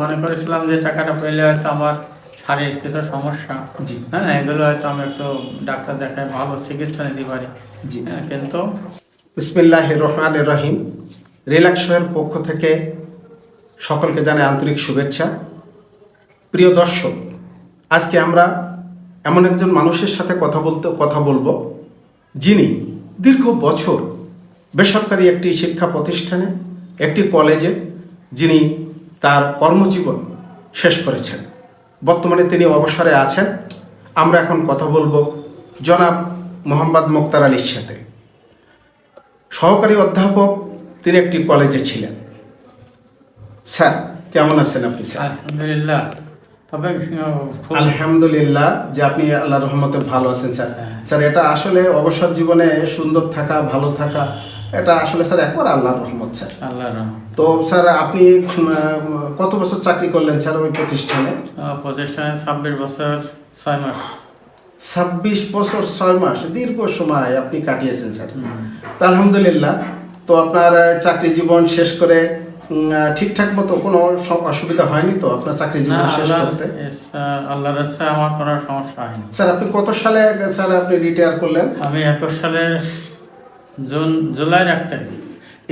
মনে করেছিলাম যে টাকাটা পেলে হয়তো আমার শারীরিক কিছু সমস্যা। জি। হ্যাঁ এগুলো হয়তো আমি একটু ডাক্তার দেখায় ভালো চিকিৎসা নিতে পারি। জি। হ্যাঁ কিন্তু বিসমিল্লাহ রহমান রহিম। রিল্যাক্সের পক্ষ থেকে সকলকে জানাই আন্তরিক শুভেচ্ছা। প্রিয় দর্শক আজকে আমরা এমন একজন মানুষের সাথে কথা বলতে কথা বলব যিনি দীর্ঘ বছর বেসরকারি একটি শিক্ষা প্রতিষ্ঠানে একটি কলেজে যিনি তার কর্মজীবন শেষ করেছেন। বর্তমানে তিনি অবসরে আছেন। আমরা এখন কথা বলব জনাব মোহাম্মদ মোক্তার আলীর সাথে। সহকারী অধ্যাপক তিনি একটি কলেজে ছিলেন। স্যার কেমন আছেন আপনি স্যার? আলহামদুলিল্লাহ। তবে আলহামদুলিল্লাহ যে আপনি আল্লাহ রহমতে ভালো আছেন স্যার। হ্যাঁ। স্যার এটা আসলে অবসর জীবনে সুন্দর থাকা ভালো থাকা এটা আসলে স্যার একবার আল্লাহর রহমত স্যার। আল্লাহর তো স্যার আপনি কত বছর চাকরি করলেন স্যার ওই প্রতিষ্ঠানে? প্রতিষ্ঠানে ছাব্বিশ বছর ছয় মাস। ছাব্বিশ বছর ছয় মাস দীর্ঘ সময় আপনি কাটিয়েছেন স্যার। তো আলহামদুলিল্লাহ তো আপনার চাকরি জীবন শেষ করে ঠিকঠাক মতো কোনো সব অসুবিধা হয়নি তো আপনার চাকরি জীবন শেষ করতে? আল্লাহর আমার কোনো সমস্যা হয়নি। স্যার আপনি কত সালে স্যার আপনি রিটায়ার করলেন? আমি একুশ সালের জুন জুলাইয়ের এক তারিখ।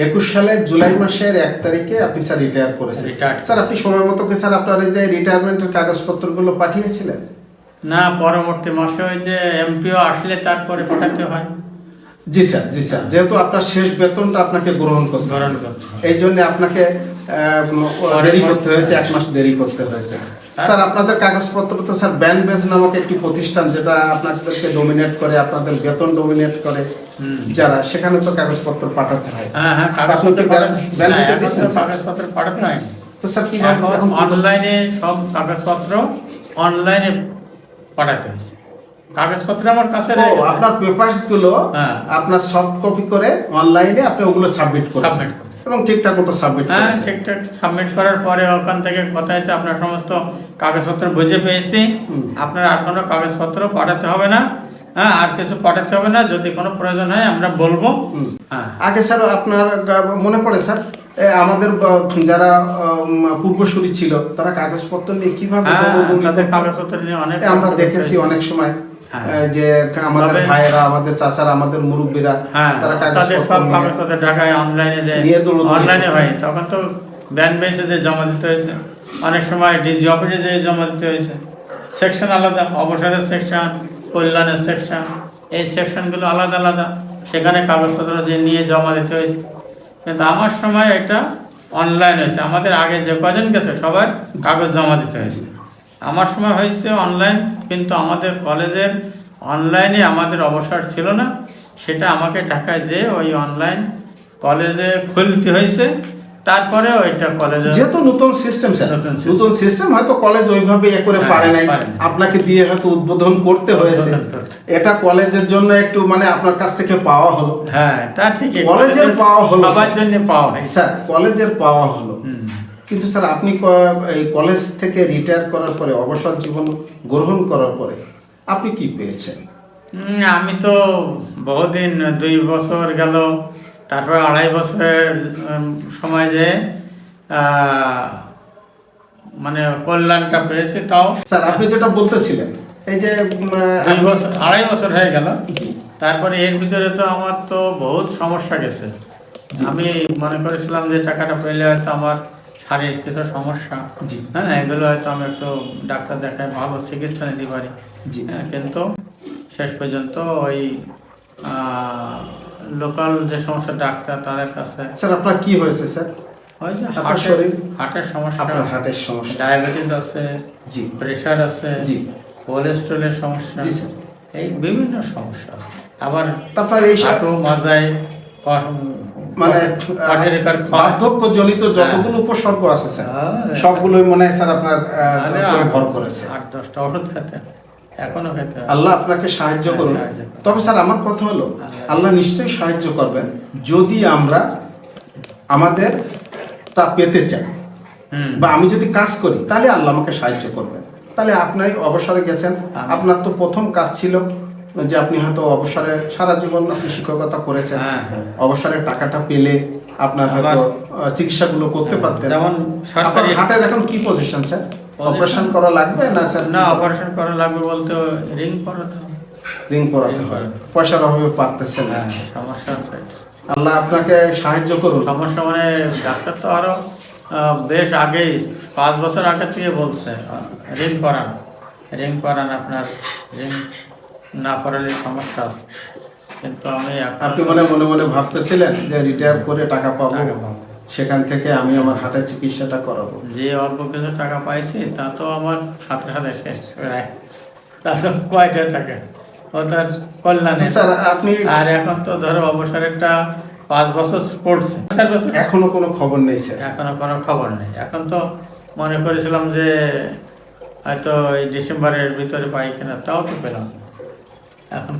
একুশ সালের জুলাই মাসের এক তারিখে আপনি স্যার রিটায়ার করেছেন। স্যার আপনি সময় মতো কি স্যার আপনার এই যে রিটায়ারমেন্টের কাগজপত্রগুলো পাঠিয়েছিলেন? না পরবর্তী মাসে ওই যে এমপিও আসলে তারপরে পাঠাতে হয়। জি স্যার জি স্যার। যেহেতু আপনার শেষ বেতনটা আপনাকে গ্রহণ করতে। গ্রহণ করতে এই জন্য আপনাকে দেরি করতে হয়েছে এক মাস দেরি করতে হয়েছে। স্যার আপনাদের কাগজপত্র তো স্যার ব্যান বেস নামক একটি প্রতিষ্ঠান যেটা আপনাদেরকে ডোমিনেট করে আপনাদের বেতন ডোমিনেট করে যারা সেখানে তো কাগজপত্র পাঠাতে হয় হ্যাঁ হ্যাঁ কাগজপত্র পাঠাতে- দিয়েছেন, তো স্যার? কাগজপত্র পাঠাতে হয়নি তো স্যার কি অনলাইনে সব কাগজপত্র অনলাইনে পাঠাতে হয়েছে কাগজপত্র আমার কাছে। আপনার পেপারসগুলো হ্যাঁ। আপনার সফট কপি করে অনলাইনে আপনি ওগুলো সাবমিট করে করেছি। এবং ঠিকঠাক মতো সাবমিট হ্যাঁ ঠিকঠাক সাবমিট করার পরে ওখান থেকে কথা হয়েছে আপনার সমস্ত কাগজপত্র বুঝে পেয়েছি। আপনার আর কোনো কাগজপত্র পাঠাতে হবে না। হ্যাঁ আর কিছু পাঠাতে হবে না। যদি কোনো প্রয়োজন হয় আমরা বলব। হ্যাঁ। আগে স্যার আপনার মনে পড়ে স্যার আমাদের যারা পূর্বসূরি ছিল তারা কাগজপত্র নিয়ে কীভাবে হ্যাঁ, তাদের কাগজপত্র নিয়ে অনেক আমরা দেখেছি অনেক সময়। যে আমাদের ভাইয়েরা আমাদের চাচারা আমাদের মুরব্বীরা হ্যাঁ তারা কাগজপত্র ঢাকায় অনলাইনে যে অনলাইনে। হয়। তখন তো ব্যান যে জমা দিতে হয়েছে। অনেক সময় ডিজি অফিসে যে জমা দিতে হয়েছে। সেকশন আলাদা অবসরের সেকশন কল্যাণের সেকশন এই সেকশনগুলো আলাদা আলাদা। সেখানে কাগজপত্র যে নিয়ে জমা দিতে হয়েছে। কিন্তু আমার সময় এটা অনলাইন হয়েছে। আমাদের আগে যে কজন গেছে সবার কাগজ জমা দিতে হয়েছে। আমার সময় হয়েছে অনলাইন কিন্তু আমাদের কলেজের অনলাইনে আমাদের অবসর ছিল না। সেটা আমাকে ঢাকায় যে ওই অনলাইন কলেজে খুলতে হয়েছে। তারপরে ওইটা কলেজে যেহেতু নতুন সিস্টেম স্যার নতুন সিস্টেম হয়তো কলেজ ওইভাবে এ করে হ্যাঁ, পারে নাই। আপনাকে দিয়ে হয়তো উদ্বোধন করতে হয়েছে। এটা কলেজের জন্য একটু মানে আপনার কাছ থেকে পাওয়া হলো। হ্যাঁ তা ঠিকই। কলেজের পাওয়া হলো, সবার জন্য পাওয়া হয়েছে। স্যার কলেজের পাওয়া হলো। হুম। কিন্তু স্যার আপনি কলেজ থেকে রিটায়ার করার পরে অবসর জীবন গ্রহণ করার পরে আপনি কি পেয়েছেন? আমি তো বহুদিন দুই বছর গেল তারপর আড়াই বছরের সময় যে মানে কল্যাণটা পেয়েছি তাও। স্যার আপনি যেটা বলতেছিলেন এই যে দুই বছর আড়াই বছর হয়ে গেল। তারপরে এর ভিতরে তো আমার তো বহুত সমস্যা গেছে। আমি মনে করেছিলাম যে টাকাটা পেলে হয়তো আমার শারীরিক কিছু সমস্যা জি। হ্যাঁ এগুলো হয়তো আমি একটু ডাক্তার দেখায় ভালো চিকিৎসা নিতে পারি জি। হ্যাঁ কিন্তু শেষ পর্যন্ত ওই লোকাল যে সমস্ত ডাক্তার তাদের কাছে স্যার আপনার কি হয়েছে স্যার আপনার শরীর- হার্টের সমস্যা আপনার হার্টের সমস্যা ডায়াবেটিস আছে জি প্রেশার আছে জি। কোলেস্ট্রলের সমস্যা জি, স্যার। এই বিভিন্ন সমস্যা আছে আবার তারপর এই হাঁটু মাজায় মানে বার্ধক্য জনিত যতগুলো উপসর্গ আছে স্যার হ্যাঁ। সবগুলোই মনে হয় স্যার আপনার ভর করেছে। আট দশটা ওষুধ খেতে এখনও খেতে আল্লাহ আপনাকে সাহায্য হ্যাঁ, করুন। তবে স্যার আমার কথা হলো আল্লাহ- আল্লাহ নিশ্চয়ই সাহায্য করবেন যদি আমরা আমাদের তা পেতে চাই। বা আমি যদি কাজ করি তাহলে আল্লাহ আমাকে সাহায্য করবেন। তাহলে আপনি অবসরে গেছেন। আপনার তো প্রথম কাজ ছিল যে আপনি হয়তো অবসরে সারা জীবন আপনি শিক্ষকতা করেছেন হ্যাঁ, হ্যাঁ। অবসরের টাকাটা পেলে আপনার হয়তো চিকিৎসাগুলো করতে পারতেন। যেমন সরকারি- হার্টের এখন কি পজিশন স্যার অপারেশন করা লাগবে না স্যার না অপারেশন করা লাগবে বলতে রিং হবে। রিং ring হয় পয়সার অভাবে পারতেছেন না। হ্যাঁ সমস্যা আছে। আল্লাহ আপনাকে সাহায্য করুন সমস্যা মানে ডাক্তার তো আরও বেশ আগেই পাঁচ বছর আগে থেকে বলছে রিং করান রিং করান আপনার রিং না করালে সমস্যা আছে। কিন্তু আমি এখন আপনি মানে মনে মনে ভাবতেছিলেন যে রিটায়ার করে টাকা পাবো সেখান থেকে আমি আমার হার্টের চিকিৎসাটা করাবো। যে অল্প কিছু টাকা পাইছি তা তো আমার সাথে সাথে শেষ প্রায়। তা তো কয়টা টাকা? ও তার কল্যাণে স্যার আপনি আর এখন তো ধরো অবসরেরটা পাঁচ বছর পড়ছে। এখনও কোনো খবর নেই স্যার। এখনও কোনো খবর নেই। এখন তো মনে করেছিলাম যে হয়তো এই ডিসেম্বরের ভিতরে পাই কিনা তাও তো পেলাম। এখন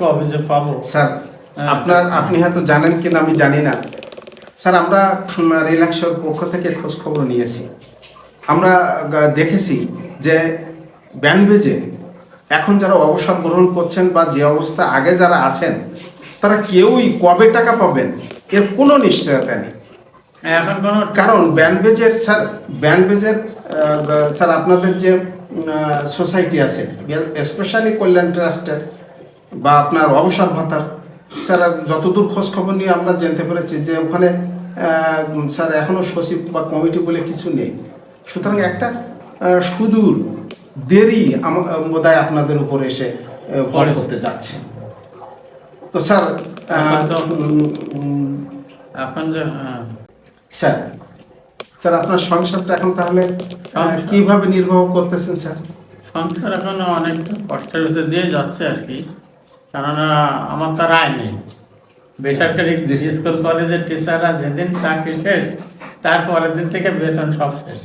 কবে যে পাবো? স্যার হ্যাঁ। আপনার আপনি হয়তো জানেন কিনা আমি জানি না। স্যার আমরা রিল্যাক্সের পক্ষ থেকে খোঁজ খবর নিয়েছি। আমরা দেখেছি যে ব্যান্ডবেজে এখন যারা অবসর গ্রহণ করছেন বা যে অবস্থা আগে যারা আছেন তারা কেউই কবে টাকা পাবেন এর কোনো নিশ্চয়তা নেই। এখন কোনো কারণ ব্যান্ডবেজের স্যার ব্যান্ডবেজের স্যার আপনাদের যে সোসাইটি আছে স্পেশালি কল্যাণ ট্রাস্টের বা আপনার অবসর ভাতার স্যার যতদূর খোঁজ খবর নিয়ে আমরা জানতে পেরেছি যে ওখানে স্যার এখনও সচিব বা কমিটি বলে কিছু নেই। সুতরাং একটা সুদূর দেরি বোধহয় আপনাদের উপর এসে ভর করতে যাচ্ছে। তো স্যার হ্যাঁ, স্যার স্যার আপনার সংসারটা এখন তাহলে কীভাবে নির্বাহ করতেছেন স্যার? সংসার এখন অনেক কষ্টের ভিতরে দিয়ে যাচ্ছে আর কি। কেননা আমার তো রায় নেই। বেসরকারি। স্কুল কলেজের টিচাররা যেদিন চাকরি শেষ তারপরের দিন থেকে বেতন সব শেষ।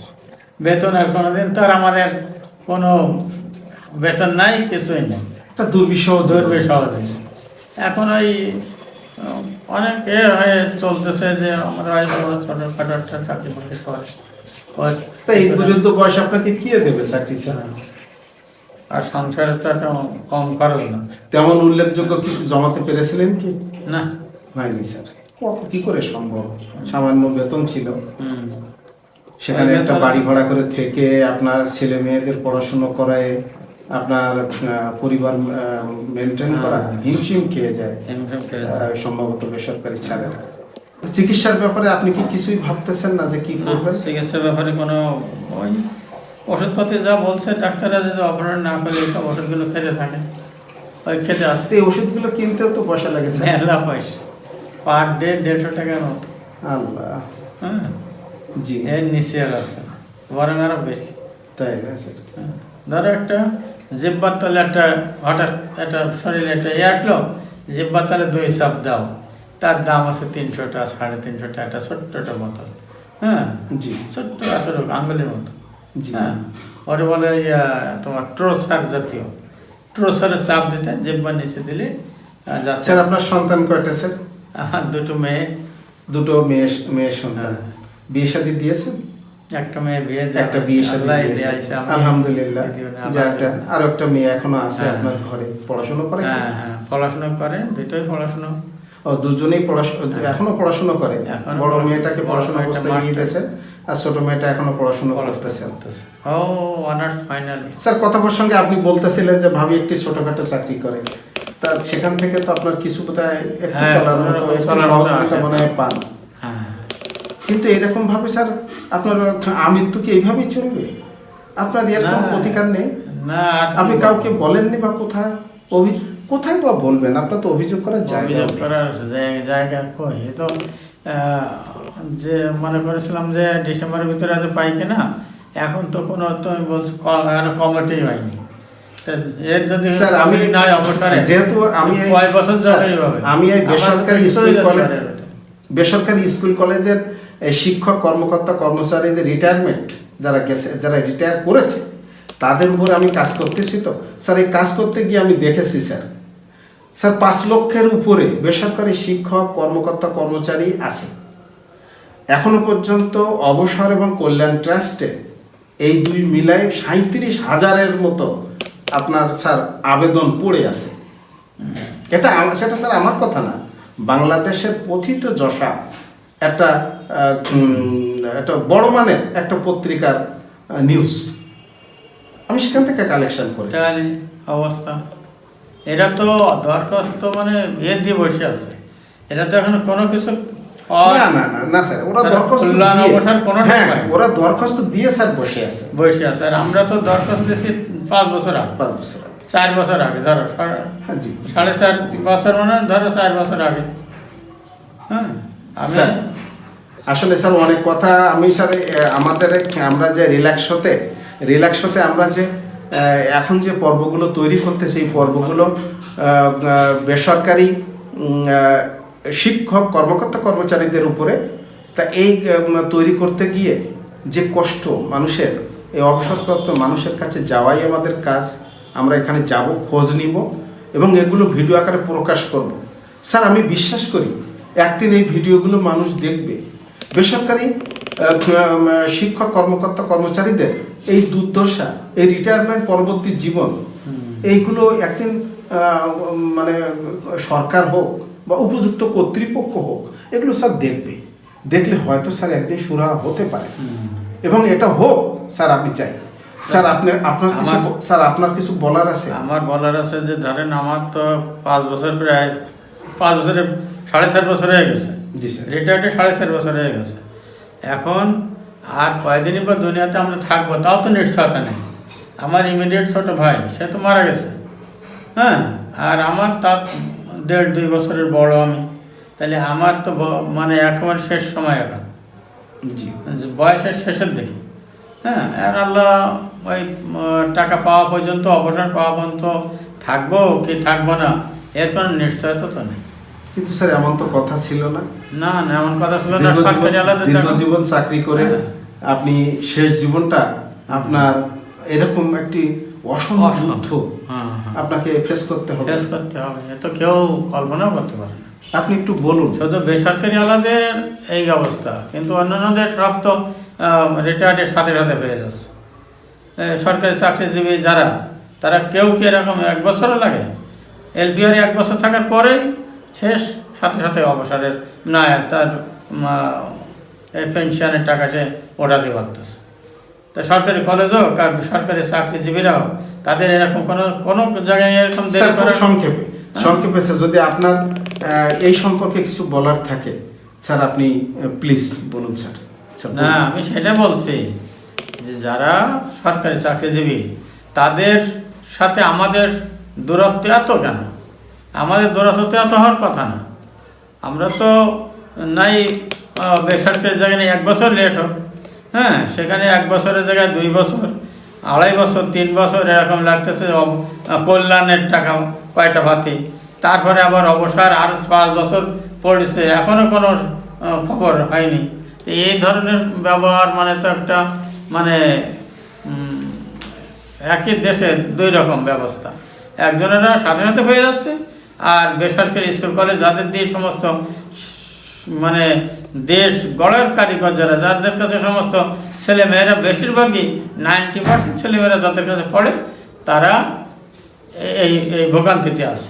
বেতন আর কোনোদিন তো আর আমাদের কোনো বেতন নাই কিছুই নেই। একটা দুর্বিষহ ধরবে সহজে এখন ওই অনেক এ হয়ে চলতেছে যে আমরা ওই বড় ছোটখাটো একটা চাকরি বাকরি করে। তা এই পর্যন্ত বয়স আপনাকে কে দেবে চাকরি স্যার আর সংসারে তো কম খরচ না। তেমন উল্লেখযোগ্য কিছু জমাতে পেরেছিলেন কি? না। হয়নি স্যার। কি করে সম্ভব? সামান্য বেতন ছিল। সেখানে একটা বাড়ি ভাড়া করে থেকে আপনার ছেলে মেয়েদের পড়াশুনো করায় আপনার পরিবার মেনটেন করা হ্যাঁ। হিমশিম খেয়ে যায়। করে সম্ভবত বেসরকারি ছাড়ে চিকিৎসার ব্যাপারে আপনি কি কিছুই ভাবতেছেন না যে কি করবেন? চিকিৎসার ব্যাপারে কোনো ওই ওষুধপাতি যা বলছে ডাক্তাররা যদি অপারেশন না করে এইসব ওষুধগুলো খেতে থাকে ওই খেতে আসতে এই ওষুধগুলো কিনতেও তো পয়সা লাগে মেলা পয়সা। পার ডে দেড়শো টাকার মতো। আল্লাহ। হ্যাঁ? জি। এর নিচে আর আছে বরং আরও বেশি। তাই না স্যার? হ্যাঁ। ধরো একটা জিব্বার তলে একটা হঠাৎ একটা শরীরে একটা ইয়ে আসলো জিব্বার তলে দুই চাপ দাও। তার দাম আছে তিনশোটা সাড়ে তিনশোটা একটা ছোট্ট একটা বোতল। হ্যাঁ? জি। ছোট্ট এতটুকু আঙ্গুলের মতো। হ্যাঁ ওটা বলে তোমার ট্রোসার জাতীয়। চাপ দিতে জিব্বার নিচে দিলে স্যার আপনার সন্তান কয়টা স্যার? আমার দুটো মেয়ে। দুটো মেয়ে মেয়ে সন্তান। হ্যাঁ। বিয়ে শাদী দিয়েছেন? একটা মেয়ে বিয়ে একটা বিয়ে শাদী দিয়েছে, আলহামদুলিল্লাহ। যে একটা আরও একটা মেয়ে এখনও আছে হ্যাঁ। আপনার ঘরে। পড়াশোনা করে হ্যাঁ হ্যাঁ পড়াশোনা করে দুটোই পড়াশোনা। ও দুজনেই পড়াশোনা এখনও পড়াশোনা করে? বড় মেয়েটাকে পড়াশোনা অবস্থায় master। দিয়েছে আর ছোট মেয়েটা এখনও পড়াশোনা করতেছে। ও অনার্স ফাইনালি স্যার কথা প্রসঙ্গে আপনি বলতেছিলেন যে ভাবি একটি ছোটখাটো চাকরি করে। তা সেখান থেকে তো আপনার কিছু বোধহয় একটু হ্যাঁ, চলার মতো একটু সহযোগিতা মনে হয় পান। হ্যাঁ। কিন্তু এরকম ভাবে স্যার আপনার আমৃত্যু কি এইভাবেই চলবে? আপনার এরকম। প্রতিকার নেই? না আপনি কাউকে বলেননি বা কোথায়? অভি- কোথায় বা বলবেন? আপনার তো অভিযোগ করার জায়গা অভিযোগ করার জায়গা কই? তো যে মনে করেছিলাম যে ডিসেম্বরের ভিতরে হয়তো পাই কিনা এখন তো কোনো তুমি বলছো কমিটি হয়নি যদি স্যার আমি নয় অবসরে যেহেতু আমি কয় বছর? আমি এই বেসরকারি স্কুল কলেজ। বেসরকারি স্কুল কলেজের এই শিক্ষক কর্মকর্তা কর্মচারীদের রিটায়ারমেন্ট যারা গেছে যারা রিটায়ার করেছে তাদের উপরে আমি কাজ করতেছি তো স্যার এই কাজ করতে গিয়ে আমি দেখেছি স্যার স্যার, পাঁচ লক্ষের উপরে বেসরকারি শিক্ষক, কর্মকর্তা, কর্মচারী আছে। এখনও পর্যন্ত অবসর এবং কল্যাণ ট্রাস্টে এই দুই মিলাই সাঁত্রিশ হাজারের মতো আপনার স্যার আবেদন পড়ে আছে। এটা সেটা স্যার আমার কথা না। বাংলাদেশের কথিত যশা একটা একটা বড় মানের একটা পত্রিকার নিউজ আমি সেখান থেকে কালেকশন তাহলে অবস্থা? এটা তো দরখাস্ত মানে এ দিয়ে বসে আছে। এটা তো এখন কোনো কিছু না না না না স্যার ওরা দরখাস্ত অবসর কোনো হ্যাঁ। ওরা দরখাস্ত দিয়ে স্যার বসে আছে। বসে আছে আর আমরা তো দরখাস্ত দিয়েছি পাঁচ বছর আগে। পাঁচ বছর আগে। চার বছর আগে ধরো সাড়ে- হ্যাঁ চার বছর মানে ধরো চার বছর আগে। হ্যাঁ আসলে স্যার অনেক কথা আমি স্যার আমাদের আমরা যে রিল্যাক্স হতে রিল্যাক্স হতে আমরা যে এখন যে পর্বগুলো তৈরি করতেছি এই পর্বগুলো বেসরকারি শিক্ষক, কর্মকর্তা কর্মচারীদের উপরে তা এই তৈরি করতে গিয়ে যে কষ্ট মানুষের, এই অবসরপ্রাপ্ত মানুষের কাছে যাওয়াই আমাদের কাজ। আমরা এখানে যাব, খোঁজ নিব এবং এগুলো ভিডিও আকারে প্রকাশ করব। স্যার, আমি বিশ্বাস করি, একদিন এই ভিডিওগুলো মানুষ দেখবে। বেসরকারি শিক্ষক কর্মকর্তা কর্মচারীদের এই দুর্দশা এই রিটায়ারমেন্ট পরবর্তী জীবন এইগুলো একদিন মানে সরকার হোক বা উপযুক্ত কর্তৃপক্ষ হোক এগুলো স্যার দেখবে। দেখলে হয়তো স্যার একদিন সুরাহা হতে পারে। এবং এটা হোক স্যার আপনি চাই। স্যার আপনি আপনার কিছু স্যার আপনার কিছু বলার আছে? আমার বলার আছে যে ধরেন আমার তো পাঁচ বছর প্রায় পাঁচ বছরে সাড়ে চার বছর হয়ে গেছে। জি স্যার। রিটায়ার্ডে সাড়ে চার বছর হয়ে গেছে। এখন আর কয়দিনই বা দুনিয়াতে আমরা থাকব? তাও তো নিশ্চয়তা নেই। আমার ইমিডিয়েট ছোট ভাই সে তো মারা গেছে। হ্যাঁ আর আমার তার দেড় দুই বছরের বড় আমি। তাহলে আমার তো মানে একেবারে শেষ সময় এখন। জি। বয়সের শেষের দিকে। হ্যাঁ আর আল্লাহ ওই টাকা পাওয়া পর্যন্ত অবসর পাওয়া পর্যন্ত থাকব কি থাকব না এর কোনো নিশ্চয়তা তো নেই। কিন্তু স্যার এমন তো কথা ছিল না। না না এমন কথা ছিল না আলাদা দীর্ঘজীবন চাকরি করে হ্যাঁ। আপনি শেষ জীবনটা আপনার এরকম একটি অসম্ভব। হ্যাঁ, হ্যাঁ। আপনাকে ফেস করতে হবে। ফেস করতে হবে এ তো কেউ কল্পনাও করতে পারে আপনি একটু বলুন। শুধু বেসরকারি আলাদের এই অবস্থা কিন্তু অন্যান্যদের সব তো রিটায়ার্ডের সাথে সাথে পেয়ে যাচ্ছে। সরকারি চাকরিজীবী যারা তারা কেউ কি এরকম এক বছরও লাগে? এলপিআর এক বছর থাকার পরেই শেষ। সাথে সাথে অবসরের না তার পেনশনের টাকা সে ওঠাতে পারতেছে তা সরকারি কলেজ হোক আর সরকারি চাকরিজীবীরাও তাদের এরকম কোনো কোনো জায়গায় এরকম সংক্ষেপে। সংক্ষেপে স্যার যদি আপনার এই সম্পর্কে কিছু বলার থাকে স্যার আপনি প্লিজ বলুন স্যার। স্যার না আমি সেটা বলছি যে যারা সরকারি চাকরিজীবী তাদের সাথে আমাদের দূরত্ব এত কেন? আমাদের দূরত্ব তো এত হওয়ার কথা না। আমরা তো নাই বেসরকারি জায়গায় এক বছর লেট হোক। হ্যাঁ সেখানে এক বছরের জায়গায় দুই বছর, আড়াই বছর, তিন বছর এরকম লাগতেছে কল্যাণের টাকা, কয়টা ভাতি তারপরে আবার অবসর আর পাঁচ বছর পড়েছে এখনও কোনো খবর হয়নি। এই ধরনের ব্যবহার মানে তো একটা মানে একই দেশের দুই রকম ব্যবস্থা। একজনেরা সাথে সাথে হয়ে যাচ্ছে আর বেসরকারি স্কুল কলেজ যাদের দিয়ে সমস্ত মানে দেশ গড়ার কারিগর যারা যাদের কাছে সমস্ত ছেলেমেয়েরা বেশিরভাগই নাইনটি পার্সেন্ট ছেলেমেয়েরা যাদের কাছে পড়ে তারা এই এই ভোগান্তিতে আসে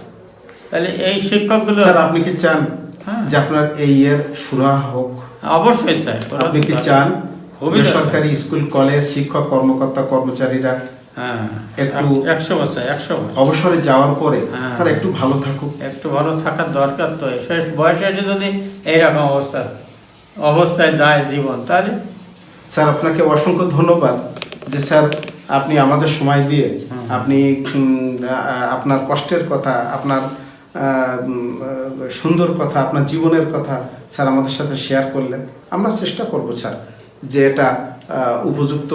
তাহলে এই শিক্ষকগুলো আপনি কি চান হ্যাঁ। যে আপনার এই ইয়ের সুরাহা হোক? অবশ্যই স্যার আপনি কি চান? বেসরকারি স্কুল কলেজ শিক্ষক কর্মকর্তা কর্মচারীরা একটু- একশো বছর একশো অবসরে যাওয়ার পরে হ্যাঁ। তারা একটু ভালো থাকুক। একটু ভালো থাকার দরকার তো। শেষ বয়সে এসে যদি এইরকম অবস্থা অবস্থায় যায় জীবন তাহলে? স্যার আপনাকে অসংখ্য ধন্যবাদ যে স্যার আপনি আমাদের সময় দিয়ে আপনি আপনার কষ্টের কথা আপনার সুন্দর কথা আপনার জীবনের কথা স্যার আমাদের সাথে শেয়ার করলেন। আমরা চেষ্টা করব স্যার যে এটা উপযুক্ত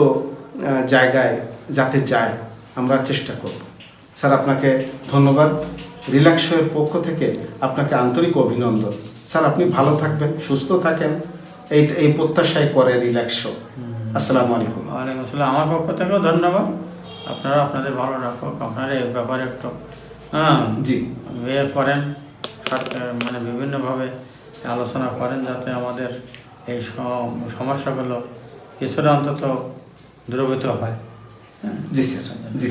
জায়গায় যাতে যায় আমরা চেষ্টা করব। স্যার আপনাকে ধন্যবাদ। রিল্যাক্সের পক্ষ থেকে আপনাকে আন্তরিক অভিনন্দন। স্যার আপনি ভালো থাকবেন সুস্থ থাকেন। এই এই প্রত্যাশায় করে রিল্যাক্স আসসালামু আলাইকুম। ওয়ালাইকুম আসসালাম। আমার পক্ষ থেকেও ধন্যবাদ। আপনারা আপনাদের ভালো রাখুক আপনারা এই ব্যাপারে একটু হ্যাঁ? জি। বের করেন মানে বিভিন্নভাবে আলোচনা করেন যাতে আমাদের এই সম- সমস্যাগুলো কিছুটা অন্তত দ্রবীত হ্যাঁ। জি স্যার জি